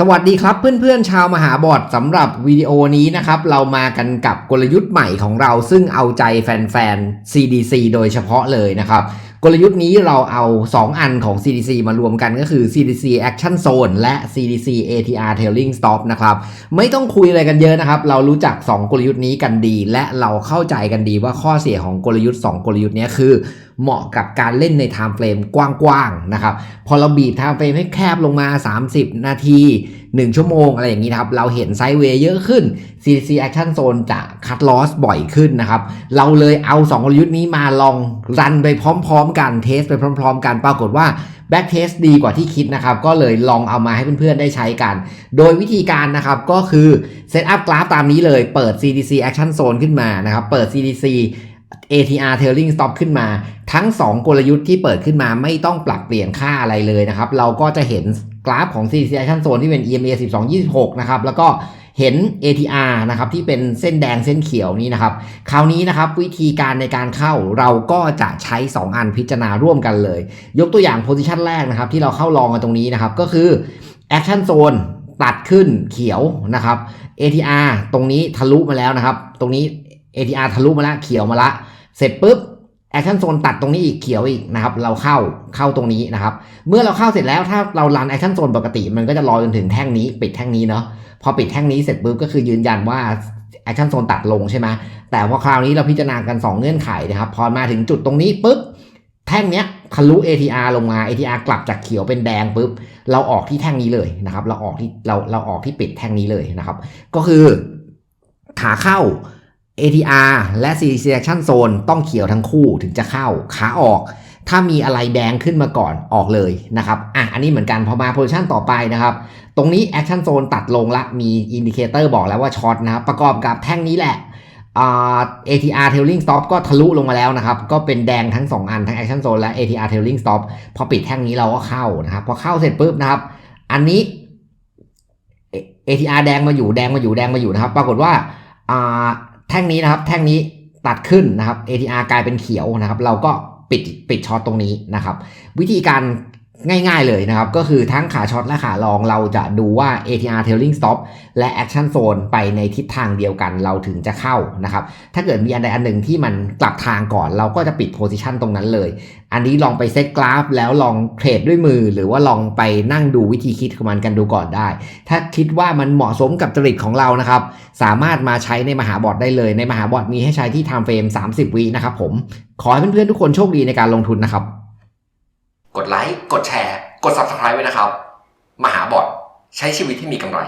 สวัสดีครับเพื่อนๆชาวมหาบอดสำหรับวิดีโอนี้นะครับ เรามากันกับกลยุทธ์ใหม่ของเราซึ่งเอาใจแฟนๆ CDC โดยเฉพาะเลยนะครับ กลยุทธ์นี้เราเอา 2 อันของ CDC มารวมกันก็คือ CDC Action Zone และ CDC ATR Tailing Stop นะครับ ไม่ต้องคุยอะไรกันเยอะนะครับ เรารู้จัก 2 กลยุทธ์นี้กันดี และเราเข้าใจกันดีว่าข้อเสียของกลยุทธ์ 2 กลยุทธ์นี้คือ เหมาะกับการเล่นใน time frame กว้างๆนะครับ พอเราบีบ time frame ให้แคบลงมา 30 นาที 1 ชั่วโมงอะไรอย่างนี้นะครับ เราเห็นไซด์เวย์เยอะขึ้น CDC Action Zone จะ cut loss บ่อยขึ้นนะครับ เราเลยเอา 2 กลยุทธ์นี้มาลองรันไปพร้อม ๆ กันเทสไปพร้อม ๆ กันปรากฏว่า back test ดีกว่าที่คิดนะครับ ก็เลยลองเอามาให้เพื่อนๆได้ใช้กัน โดยวิธีการนะครับก็คือ set up กราฟตามนี้เลยเปิด CDC Action Zone ขึ้นมานะครับ เปิด CDC ATR Tailing Stop ขึ้นมา ทั้ง 2 กลยุทธ์ที่เปิดขึ้นมาไม่ต้องปรับเปลี่ยนค่าอะไรเลยนะครับ เราก็จะเห็นกราฟของ CDC Action Zone ที่เป็น EMA 1226 นะครับ แล้วก็เห็น ATR นะครับที่เป็นเส้นแดงเส้นเขียวนี้นะครับ คราวนี้นะครับวิธีการในการเข้าเราก็จะใช้ 2 อันพิจารณาร่วมกันเลย ยกตัวอย่างโพซิชันแรกนะครับ ที่เราเข้าลองกันตรงนี้นะครับ ก็คือ Action Zone ตัดขึ้นเขียวนะครับ ATR ตรงนี้ทะลุมาแล้วนะครับ ตรงนี้ ATR ทะลุมาแล้วเขียวมาละ เสร็จปุ๊บ Action Zone ตัดตรงนี้อีกเขียวอีกนะครับ เราเข้าเข้าตรงนี้นะครับ เมื่อเราเข้าเสร็จแล้วถ้าเรารัน Action Zone ปกติ มันก็จะรอจนถึงแท่งนี้ ปิดแท่งนี้เนาะพอปิดแท่งนี้เสร็จปุ๊บก็คือยืนยันว่า Action Zone ตัดลงใช่ไหมแต่พอคราวนี้เราพิจารณากัน 2 เงื่อนไขนะครับ พอมาถึงจุดตรงนี้ปุ๊บแท่งเนี้ยทะลุ ATR ลงมา ATR กลับจากเขียวเป็นแดงปุ๊บเราออกที่แท่งนี้เลยนะครับ เราออกที่เราเราออกที่ปิดแท่งนี้เลยนะครับ ก็คือขาเข้า ATR และ CDC Action Zone ต้องเขียวทั้งคู่ถึงจะเข้าขาออก ถ้ามีอะไรแดงขึ้นมาก่อนออกเลยนะครับอะอันนี้เหมือนกันพอมาโพ i ชันต่อไปนะครับ ตรงนี้ Action Zone ตัดลงละมีอินดิเคเตอร์บอกแล้วว่าช็อตนะครับประกอบกับแท่งนี้แหละ ATR Tailing Stop ก็ทะลุลงมาแล้วนะครับ ก็เป็นแดงทั้ง 2 อันทั้ง Action Zone และ ATR Tailing Stop พอปิดแท่งนี้เราก็เข้านะครับ พอเข้าเสร็จปุ๊บนะครับ อันนี้ ATR แดงมาอยู่แดงมาอยู่แดงมาอยู่นะครับ ปรากฏว่าอ่า แท่งนี้นะครับ แท่งนี้ตัดขึ้นนะครับ ATR กลายเป็นเขียวนะครับ เราก็ปิดปิดช็อตตรงนี้นะครับ วิธีการ ง่ายๆเลยนะครับ ก็คือทั้งขาช็อตและขาลองเราจะดูว่า ATR Tailing Stop และ Action Zone ไปในทิศทางเดียวกันเราถึงจะเข้านะครับ ถ้าเกิดมีอันใดอันหนึ่งที่มันกลับทางก่อนเราก็จะปิดโพซิชันตรงนั้นเลย อันนี้ลองไปเซตกราฟแล้วลองเทรดด้วยมือ หรือว่าลองไปนั่งดูวิธีคิดของมันกันดูก่อนได้ ถ้าคิดว่ามันเหมาะสมกับจริตของเรานะครับ สามารถมาใช้ในมหาบอร์ดได้เลย ในมหาบอร์ดมีให้ใช้ที่ time frame 30วินะครับผม ขอให้เพื่อนๆทุกคนโชคดีในการลงทุนนะครับ กดไลค์ กดแชร์ กด subscribe ไว้นะครับ มหาบอดใช้ชีวิตที่มีกำไร